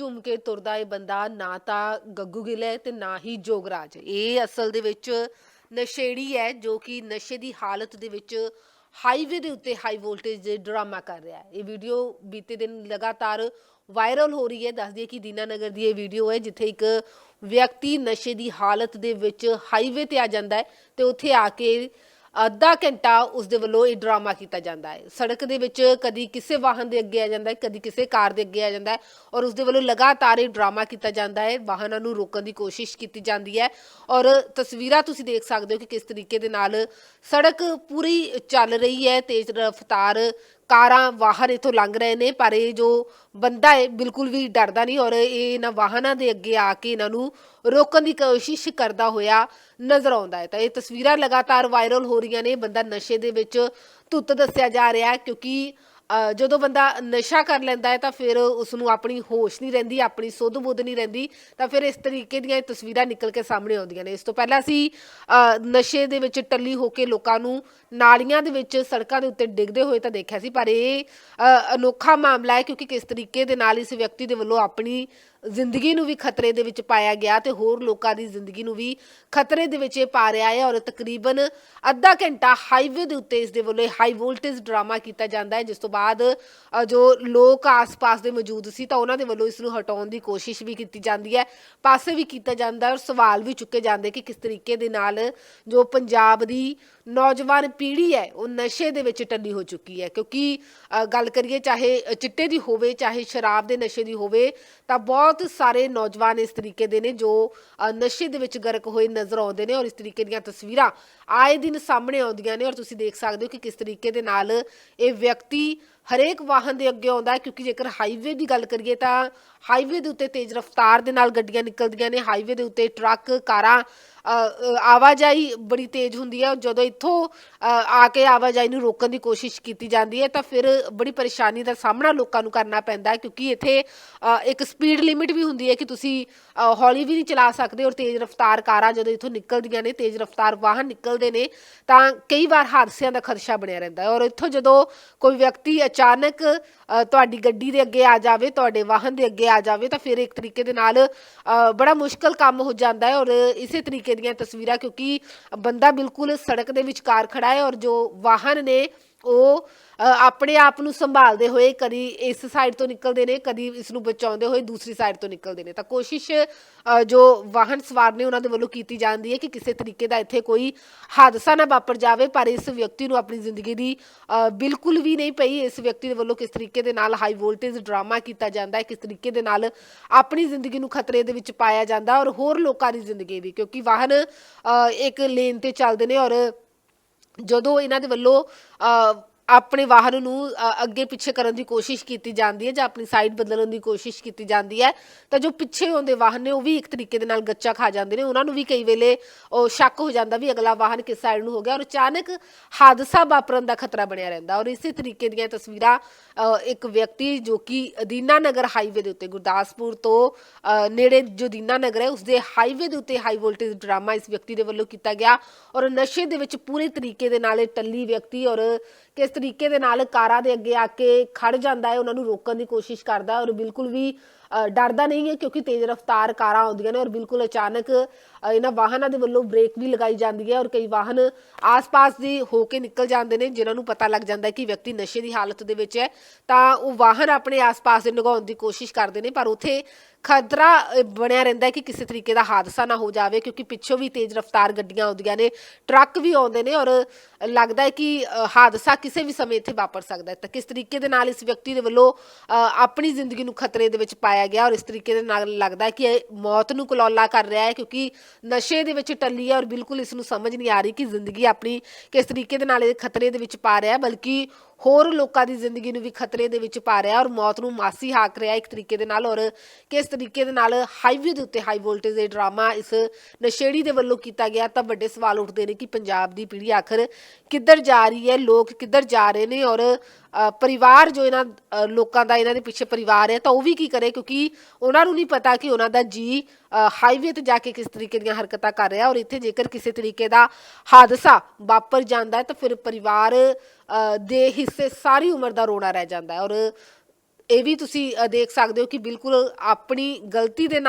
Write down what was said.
ਝੁੰਮ ਕੇ ਤੁਰਦਾ ਇਹ ਬੰਦਾ ਨਾ ਤਾਂ ਗੱਗੂ ਗਿੱਲ ਹੈ ਤੇ ਨਾ ਹੀ ਜੋਗਰਾਜ ਇਹ ਅਸਲ ਦੇ ਵਿੱਚ ਨਸ਼ੇੜੀ ਹੈ ਜੋ ਕਿ ਨਸ਼ੇ ਦੀ ਹਾਲਤ ਦੇ ਵਿੱਚ ਹਾਈਵੇ ਦੇ ਉੱਤੇ ਹਾਈ ਵੋਲਟੇਜ ਦੇ ਡਰਾਮਾ ਕਰ ਰਿਹਾ ਹੈ। ਇਹ ਵੀਡੀਓ ਬੀਤੇ ਦਿਨ ਲਗਾਤਾਰ ਵਾਇਰਲ ਹੋ ਰਹੀ ਹੈ। ਦੱਸਦੀ ਹੈ ਕਿ ਦੀਨਾਨਗਰ ਦੀ ਇਹ ਵੀਡੀਓ ਹੈ ਜਿੱਥੇ ਇੱਕ ਵਿਅਕਤੀ ਨਸ਼ੇ ਦੀ ਹਾਲਤ ਦੇ ਵਿੱਚ ਹਾਈਵੇ ਤੇ ਆ ਜਾਂਦਾ ਹੈ ਤੇ ਉੱਥੇ ਆ ਕੇ ਅੱਧਾ ਘੰਟਾ ਉਸ ਦੇ ਵੱਲੋਂ ਇਹ ਡਰਾਮਾ ਕੀਤਾ ਜਾਂਦਾ ਹੈ। ਸੜਕ ਦੇ ਵਿੱਚ ਕਦੀ ਕਿਸੇ ਵਾਹਨ ਦੇ ਅੱਗੇ ਆ ਜਾਂਦਾ ਹੈ, ਕਦੀ ਕਿਸੇ ਕਾਰ ਦੇ ਅੱਗੇ ਆ ਜਾਂਦਾ ਹੈ ਔਰ ਉਸ ਦੇ ਵੱਲੋਂ ਲਗਾਤਾਰ ਇਹ ਡਰਾਮਾ ਕੀਤਾ ਜਾਂਦਾ ਹੈ। ਵਾਹਨਾਂ ਨੂੰ ਰੋਕਣ ਦੀ ਕੋਸ਼ਿਸ਼ ਕੀਤੀ ਜਾਂਦੀ ਹੈ ਔਰ ਤਸਵੀਰਾਂ ਤੁਸੀਂ ਦੇਖ ਸਕਦੇ ਹੋ ਕਿ ਕਿਸ ਤਰੀਕੇ ਦੇ ਨਾਲ ਸੜਕ ਪੂਰੀ ਚੱਲ ਰਹੀ ਹੈ। ਤੇਜ਼ ਰਫ਼ਤਾਰ ਕਾਰਾਂ, ਵਾਹਨ ਇਥੋਂ ਲੰਘ ਰਹੇ ਨੇ, ਪਰ ਇਹ ਜੋ ਬੰਦਾ ਹੈ, ਬਿਲਕੁਲ ਵੀ ਡਰਦਾ ਨਹੀਂ ਔਰ ਇਹ ਇਹਨਾਂ ਵਾਹਨਾਂ ਦੇ ਅੱਗੇ ਆ ਕੇ ਇਹਨਾਂ ਨੂੰ ਰੋਕਣ ਦੀ ਕੋਸ਼ਿਸ਼ ਕਰਦਾ ਹੋਇਆ ਨਜ਼ਰ ਆਉਂਦਾ ਹੈ। ਤਾਂ ਇਹ ਤਸਵੀਰਾਂ ਲਗਾਤਾਰ ਵਾਇਰਲ ਹੋ ਰਹੀਆਂ ਨੇ। ਬੰਦਾ ਨਸ਼ੇ ਦੇ ਵਿੱਚ ਧੁੱਤ ਦੱਸਿਆ ਜਾ ਰਿਹਾ ਹੈ ਕਿਉਂਕਿ ਜਦੋਂ ਬੰਦਾ ਨਸ਼ਾ ਕਰ ਲੈਂਦਾ ਹੈ ਤਾਂ ਫਿਰ ਉਸ ਨੂੰ ਆਪਣੀ ਹੋਸ਼ ਨਹੀਂ ਰਹਿੰਦੀ ਆਪਣੀ ਸੁੱਧ ਬੁੱਧ ਨਹੀਂ ਰਹਿੰਦੀ ਤਾਂ ਫਿਰ ਇਸ ਤਰੀਕੇ ਦੀਆਂ ਤਸਵੀਰਾਂ ਨਿਕਲ ਕੇ ਸਾਹਮਣੇ ਆਉਂਦੀਆਂ ਨੇ। ਇਸ ਤੋਂ ਪਹਿਲਾਂ ਅਸੀਂ ਅ, ਨਸ਼ੇ ਦੇ ਵਿੱਚ ਟੱਲੀ ਹੋ ਕੇ ਲੋਕਾਂ ਨੂੰ ਨਾਲੀਆਂ ਦੇ ਵਿੱਚ ਸੜਕਾਂ ਦੇ ਉੱਤੇ ਡਿੱਗਦੇ ਹੋਏ ਤਾਂ ਦੇਖਿਆ ਸੀ ਪਰ ਇਹ ਅਨੋਖਾ ਮਾਮਲਾ ਹੈ ਕਿਉਂਕਿ ਕਿਸ ਤਰੀਕੇ ਦੇ ਨਾਲ ਇਸ ਵਿਅਕਤੀ ਦੇ ਵੱਲੋਂ ਆਪਣੀ ਜ਼ਿੰਦਗੀ ਨੂੰ ਵੀ ਖਤਰੇ ਦੇ ਵਿੱਚ ਪਾਇਆ ਗਿਆ ਤੇ ਹੋਰ ਲੋਕਾਂ ਦੀ ਜ਼ਿੰਦਗੀ ਨੂੰ ਵੀ ਖਤਰੇ ਦੇ ਵਿੱਚ ਇਹ ਪਾ ਰਿਹਾ ਹੈ ਔਰ ਤਕਰੀਬਨ ਅੱਧਾ ਘੰਟਾ ਹਾਈਵੇ ਦੇ ਉੱਤੇ ਇਸ ਦੇ ਵੱਲੋਂ ਹਾਈ ਵੋਲਟੇਜ ਡਰਾਮਾ ਕੀਤਾ ਜਾਂਦਾ ਹੈ, ਜਿਸ ਤੋਂ ਬਾਅਦ ਜੋ ਲੋਕ ਆਸ-ਪਾਸ ਦੇ ਮੌਜੂਦ ਸੀ ਤਾਂ ਉਹਨਾਂ ਦੇ ਵੱਲੋਂ ਇਸ ਨੂੰ ਹਟਾਉਣ ਦੀ ਕੋਸ਼ਿਸ਼ ਵੀ ਕੀਤੀ ਜਾਂਦੀ ਹੈ। ਪਾਸੇ ਵੀ ਕੀਤਾ ਜਾਂਦਾ ਔਰ ਸਵਾਲ ਵੀ ਚੁੱਕੇ ਜਾਂਦੇ ਕਿ ਕਿਸ ਤਰੀਕੇ ਦੇ ਨਾਲ ਜੋ ਪੰਜਾਬ ਦੀ ਨੌਜਵਾਨ ਪੀੜ੍ਹੀ ਹੈ, ਉਹ ਨਸ਼ੇ ਦੇ ਵਿੱਚ ਟੱਲੀ ਹੋ ਚੁੱਕੀ ਹੈ। ਕਿਉਂਕਿ ਗੱਲ ਕਰੀਏ ਚਾਹੇ ਚਿੱਟੇ ਦੀ ਹੋਵੇ, ਚਾਹੇ ਸ਼ਰਾਬ ਦੇ ਨਸ਼ੇ ਦੀ ਹੋਵੇ, ਤਾਂ ਬਹੁਤ ਬਹੁਤ ਸਾਰੇ ਨੌਜਵਾਨ ਇਸ ਤਰੀਕੇ ਦੇ ਨੇ ਜੋ ਅ, ਨਸ਼ੇ ਦੇ ਵਿੱਚ ਗਰਕ ਹੋਏ ਨਜ਼ਰ ਆਉਂਦੇ ਨੇ ਔਰ ਇਸ ਤਰੀਕੇ ਦੀਆਂ ਤਸਵੀਰਾਂ ਆਏ ਦਿਨ ਸਾਹਮਣੇ ਆਉਂਦੀਆਂ ਨੇ ਔਰ ਤੁਸੀਂ ਦੇਖ ਸਕਦੇ ਹੋ ਕਿ ਕਿਸ ਤਰੀਕੇ ਦੇ ਨਾਲ ਇਹ ਵਿਅਕਤੀ ਹਰੇਕ ਵਾਹਨ ਦੇ ਅੱਗੇ ਆਉਂਦਾ ਹੈ, ਕਿਉਂਕਿ ਜੇਕਰ ਹਾਈਵੇ ਦੀ ਗੱਲ ਕਰੀਏ ਤਾਂ ਹਾਈਵੇ ਦੇ ਉੱਤੇ ਤੇਜ਼ ਰਫ਼ਤਾਰ ਦੇ ਨਾਲ ਗੱਡੀਆਂ ਨਿਕਲਦੀਆਂ ਨੇ ਹਾਈਵੇ ਦੇ ਉੱਤੇ ਟਰੱਕ, ਕਾਰਾਂ ਆਵਾਜਾਈ ਬੜੀ ਤੇਜ਼ ਹੁੰਦੀ ਹੈ, ਜਦੋਂ ਇੱਥੋਂ ਆ ਕੇ ਆਵਾਜਾਈ ਨੂੰ ਰੋਕਣ ਦੀ ਕੋਸ਼ਿਸ਼ ਕੀਤੀ ਜਾਂਦੀ ਹੈ, ਤਾਂ ਫਿਰ ਬੜੀ ਪਰੇਸ਼ਾਨੀ ਦਾ ਸਾਹਮਣਾ ਲੋਕਾਂ ਨੂੰ ਕਰਨਾ ਪੈਂਦਾ ਕਿਉਂਕਿ ਇੱਥੇ ਇੱਕ ਸਪੀਡ ਲਿਮਿਟ ਵੀ ਹੁੰਦੀ ਹੈ ਕਿ ਤੁਸੀਂ ਹੌਲੀ ਵੀ ਨਹੀਂ ਚਲਾ ਸਕਦੇ ਔਰ ਤੇਜ਼ ਰਫ਼ਤਾਰ ਕਾਰਾਂ ਜਦੋਂ ਇੱਥੋਂ ਨਿਕਲਦੀਆਂ ਨੇ, ਤੇਜ਼ ਰਫ਼ਤਾਰ ਵਾਹਨ ਨਿਕਲਦੇ ਨੇ, ਤਾਂ ਕਈ ਵਾਰ ਹਾਦਸਿਆਂ ਦਾ ਖਦਸ਼ਾ ਬਣਿਆ ਰਹਿੰਦਾ ਹੈ ਔਰ ਇੱਥੋਂ ਜਦੋਂ ਕੋਈ ਵਿਅਕਤੀ ਅਚਾਨਕ ਅ, ਤੁਹਾਡੀ ਗੱਡੀ ਦੇ ਅੱਗੇ ਆ ਜਾਵੇ ਤੁਹਾਡੇ ਵਾਹਨ ਦੇ ਅੱਗੇ ਆ ਜਾਵੇ ਤਾਂ ਫਿਰ ਇੱਕ ਤਰੀਕੇ ਦੇ ਨਾਲ ਅ, ਬੜਾ ਮੁਸ਼ਕਲ ਕੰਮ ਹੋ ਜਾਂਦਾ ਹੈ ਔਰ ਇਸੇ ਤਰੀਕੇ ਦੀਆਂ ਤਸਵੀਰਾਂ ਕਿਉਂਕਿ ਬੰਦਾ ਬਿਲਕੁਲ ਸੜਕ ਦੇ ਵਿਚਕਾਰ ਖੜਾ ਹੈ ਔਰ ਜੋ ਵਾਹਨ ਨੇ ਉਹ ਆਪਣੇ ਆਪ ਨੂੰ ਸੰਭਾਲਦੇ ਹੋਏ ਕਦੀ ਇਸ ਸਾਈਡ ਤੋਂ ਨਿਕਲਦੇ ਨੇ, ਕਦੀ ਇਸ ਨੂੰ ਬਚਾਉਂਦੇ ਹੋਏ ਦੂਸਰੀ ਸਾਈਡ ਤੋਂ ਨਿਕਲਦੇ ਨੇ। ਤਾਂ ਕੋਸ਼ਿਸ਼ ਜੋ ਵਾਹਨ ਸਵਾਰ ਨੇ ਉਹਨਾਂ ਦੇ ਵੱਲੋਂ ਕੀਤੀ ਜਾਂਦੀ ਹੈ ਕਿ ਕਿਸੇ ਤਰੀਕੇ ਦਾ ਇੱਥੇ ਕੋਈ ਹਾਦਸਾ ਨਾ ਵਾਪਰ ਜਾਵੇ, ਪਰ ਇਸ ਵਿਅਕਤੀ ਨੂੰ ਆਪਣੀ ਜ਼ਿੰਦਗੀ ਦੀ ਬਿਲਕੁਲ ਵੀ ਨਹੀਂ ਪਈ। ਇਸ ਵਿਅਕਤੀ ਦੇ ਵੱਲੋਂ ਕਿਸ ਤਰੀਕੇ ਦੇ ਨਾਲ ਹਾਈ ਵੋਲਟੇਜ ਡਰਾਮਾ ਕੀਤਾ ਜਾਂਦਾ ਹੈ, ਕਿਸ ਤਰੀਕੇ ਦੇ ਨਾਲ ਆਪਣੀ ਜ਼ਿੰਦਗੀ ਨੂੰ ਖਤਰੇ ਦੇ ਵਿੱਚ ਪਾਇਆ ਜਾਂਦਾ ਔਰ ਹੋਰ ਲੋਕਾਂ ਦੀ ਜ਼ਿੰਦਗੀ ਵੀ। ਕਿਉਂਕਿ ਵਾਹਨ ਇੱਕ ਲੇਨ ਤੇ ਚੱਲਦੇ ਨੇ ਔਰ ਜਦੋਂ ਇਹਨਾਂ ਦੇ ਵੱਲੋਂ ਆਪਣੇ ਵਾਹਨ ਨੂੰ ਅੱਗੇ ਪਿੱਛੇ ਕਰਨ ਦੀ ਕੋਸ਼ਿਸ਼ ਕੀਤੀ ਜਾਂਦੀ ਹੈ ਜਾਂ ਆਪਣੀ ਸਾਈਡ ਬਦਲਣ ਦੀ ਕੋਸ਼ਿਸ਼ ਕੀਤੀ ਜਾਂਦੀ ਹੈ, ਤਾਂ ਜੋ ਪਿੱਛੇ ਹੁੰਦੇ ਵਾਹਨ ਨੇ ਉਹ ਵੀ ਇੱਕ ਤਰੀਕੇ ਦੇ ਨਾਲ ਗੱਚਾ ਖਾ ਜਾਂਦੇ ਨੇ। ਉਹਨਾਂ ਨੂੰ ਵੀ ਕਈ ਵੇਲੇ ਉਹ ਸ਼ੱਕ ਹੋ ਜਾਂਦਾ ਵੀ ਅਗਲਾ ਵਾਹਨ ਕਿਸ ਸਾਈਡ ਨੂੰ ਹੋ ਗਿਆ ਔਰ ਅਚਾਨਕ ਹਾਦਸਾ ਵਾਪਰਨ ਦਾ ਖਤਰਾ ਬਣਿਆ ਰਹਿੰਦਾ। ਔਰ ਇਸੇ ਤਰੀਕੇ ਦੀਆਂ ਤਸਵੀਰਾਂ ਇੱਕ ਵਿਅਕਤੀ ਜੋ ਕਿ ਅਦੀਨਾ ਨਗਰ ਹਾਈਵੇ ਦੇ ਉੱਤੇ, ਗੁਰਦਾਸਪੁਰ ਤੋਂ ਨੇੜੇ ਜੋ ਦੀਨਾ ਨਗਰ ਹੈ, ਉਸਦੇ ਹਾਈਵੇ ਦੇ ਉੱਤੇ ਹਾਈ ਵੋਲਟੇਜ ਡਰਾਮਾ ਇਸ ਵਿਅਕਤੀ ਦੇ ਵੱਲੋਂ ਕੀਤਾ ਗਿਆ। ਔਰ ਨਸ਼ੇ ਦੇ ਵਿੱਚ ਪੂਰੇ ਤਰੀਕੇ ਦੇ ਨਾਲ ਇਹ ਟੱਲੀ ਵਿਅਕਤੀ ਔਰ ਕਿਸ ਤਰੀਕੇ ਦੇ ਨਾਲ ਕਾਰਾਂ ਦੇ ਅੱਗੇ ਆ ਕੇ ਖੜ ਜਾਂਦਾ ਹੈ, ਉਹਨਾਂ ਨੂੰ ਰੋਕਣ ਦੀ ਕੋਸ਼ਿਸ਼ ਕਰਦਾ ਹੈ ਔਰ ਬਿਲਕੁਲ ਵੀ ਡਰਦਾ ਨਹੀਂ ਹੈ ਕਿਉਂਕਿ ਤੇਜ਼ ਰਫ਼ਤਾਰ ਕਾਰਾਂ ਆਉਂਦੀਆਂ ਨੇ ਔਰ ਬਿਲਕੁਲ ਅਚਾਨਕ ਇਹਨਾਂ ਵਾਹਨਾਂ ਦੇ ਵੱਲੋਂ ਬ੍ਰੇਕ ਵੀ ਲਗਾਈ ਜਾਂਦੀ ਹੈ ਔਰ ਕਈ ਵਾਹਨ ਆਸ-ਪਾਸ ਦੀ ਹੋ ਕੇ ਨਿਕਲ ਜਾਂਦੇ ਨੇ, ਜਿਨ੍ਹਾਂ ਨੂੰ ਪਤਾ ਲੱਗ ਜਾਂਦਾ ਹੈ ਕਿ ਵਿਅਕਤੀ ਨਸ਼ੇ ਦੀ ਹਾਲਤ ਦੇ ਵਿੱਚ ਹੈ, ਤਾਂ ਉਹ ਵਾਹਨ ਆਪਣੇ ਆਸ-ਪਾਸ ਦੇ ਲਗਾਉਣ ਦੀ ਕੋਸ਼ਿਸ਼ ਕਰਦੇ ਨੇ, ਪਰ ਉਥੇ ਖਤਰਾ ਬਣਿਆ ਰਹਿੰਦਾ ਹੈ ਕਿ ਕਿਸੇ ਤਰੀਕੇ ਦਾ ਹਾਦਸਾ ਨਾ ਹੋ ਜਾਵੇ ਕਿਉਂਕਿ ਪਿੱਛੋਂ ਵੀ ਤੇਜ਼ ਰਫ਼ਤਾਰ ਗੱਡੀਆਂ ਆਉਂਦੀਆਂ ਨੇ, ਟਰੱਕ ਵੀ ਆਉਂਦੇ ਨੇ ਔਰ ਲੱਗਦਾ ਹੈ ਕਿ ਹਾਦਸਾ ਕਿਸੇ ਵੀ ਸਮੇਂ ਇੱਥੇ ਵਾਪਰ ਸਕਦਾ ਹੈ। ਤਾਂ ਕਿਸ ਤਰੀਕੇ ਦੇ ਨਾਲ ਇਸ ਵਿਅਕਤੀ ਦੇ ਵੱਲੋਂ ਆਪਣੀ ਜ਼ਿੰਦਗੀ ਨੂੰ ਖਤਰੇ ਦੇ ਵਿੱਚ ਪਾਇਆ ਗਿਆ ਔਰ ਇਸ ਤਰੀਕੇ ਦੇ ਨਾਲ ਲੱਗਦਾ ਹੈ ਕਿ ਇਹ ਮੌਤ ਨੂੰ ਕਲੌਲਾ ਕਰ ਰਿਹਾ ਹੈ ਕਿਉਂਕਿ ਨਸ਼ੇ ਦੇ ਵਿੱਚ ਟੱਲੀ ਹੈ ਔਰ ਬਿਲਕੁਲ ਇਸ ਨੂੰ ਸਮਝ ਨਹੀਂ ਆ ਰਹੀ ਕਿ ਜ਼ਿੰਦਗੀ ਆਪਣੀ ਕਿਸ ਤਰੀਕੇ ਦੇ ਨਾਲ ਇਹ ਖਤਰੇ ਦੇ ਵਿੱਚ ਪਾ ਰਿਹਾ ਹੈ, ਬਲਕਿ ਹੋਰ ਲੋਕਾਂ ਦੀ ਜ਼ਿੰਦਗੀ ਨੂੰ ਵੀ ਖਤਰੇ ਦੇ ਵਿੱਚ ਪਾ ਰਿਹਾ ਔਰ ਮੌਤ ਨੂੰ ਮਾਸੀ ਹਾਕ ਰਿਹਾ ਇੱਕ ਤਰੀਕੇ ਦੇ ਨਾਲ ਔਰ ਕਿਸ ਤਰੀਕੇ ਦੇ ਨਾਲ ਹਾਈਵੇ ਦੇ ਉੱਤੇ ਹਾਈ ਵੋਲਟੇਜ ਦੇ ਡਰਾਮਾ ਇਸ ਨਸ਼ੇੜੀ ਦੇ ਵੱਲੋਂ ਕੀਤਾ ਗਿਆ ਤਾਂ ਵੱਡੇ ਸਵਾਲ ਉੱਠਦੇ ਨੇ ਕਿ ਪੰਜਾਬ ਦੀ ਪੀੜ੍ਹੀ ਆਖਰ ਕਿੱਧਰ ਜਾ ਰਹੀ ਹੈ, ਲੋਕ ਕਿੱਧਰ ਜਾ ਰਹੇ ਨੇ ਔਰ ਪਰਿਵਾਰ ਜੋ ਇਹਨਾਂ ਲੋਕਾਂ ਦਾ ਇਹਨਾਂ ਦੇ ਪਿੱਛੇ ਪਰਿਵਾਰ ਹੈ ਤਾਂ ਉਹ ਵੀ ਕੀ ਕਰੇ ਕਿਉਂਕਿ ਉਹਨਾਂ ਨੂੰ ਨਹੀਂ ਪਤਾ ਕਿ ਉਹਨਾਂ ਦਾ ਜੀ ਹਾਈਵੇ ਤੇ ਜਾ ਕੇ ਕਿਸ ਤਰੀਕੇ ਦੀਆਂ ਹਰਕਤਾਂ ਕਰ ਰਿਹਾ ਔਰ ਇੱਥੇ ਜੇਕਰ ਕਿਸੇ ਤਰੀਕੇ ਦਾ ਹਾਦਸਾ ਵਾਪਰ ਜਾਂਦਾ ਹੈ ਤਾਂ ਫਿਰ ਪਰਿਵਾਰ ਦੇ ਹਿੱਸੇ ਸਾਰੀ ਉਮਰ ਦਾ ਰੋਣਾ ਰਹਿ ਜਾਂਦਾ ਹੈ। ਔਰ ਇਹ ਵੀ ਤੁਸੀਂ ਦੇਖ ਸਕਦੇ ਹੋ ਕਿ ਬਿਲਕੁਲ ਆਪਣੀ ਗਲਤੀ ਦੇ ਨਾਲ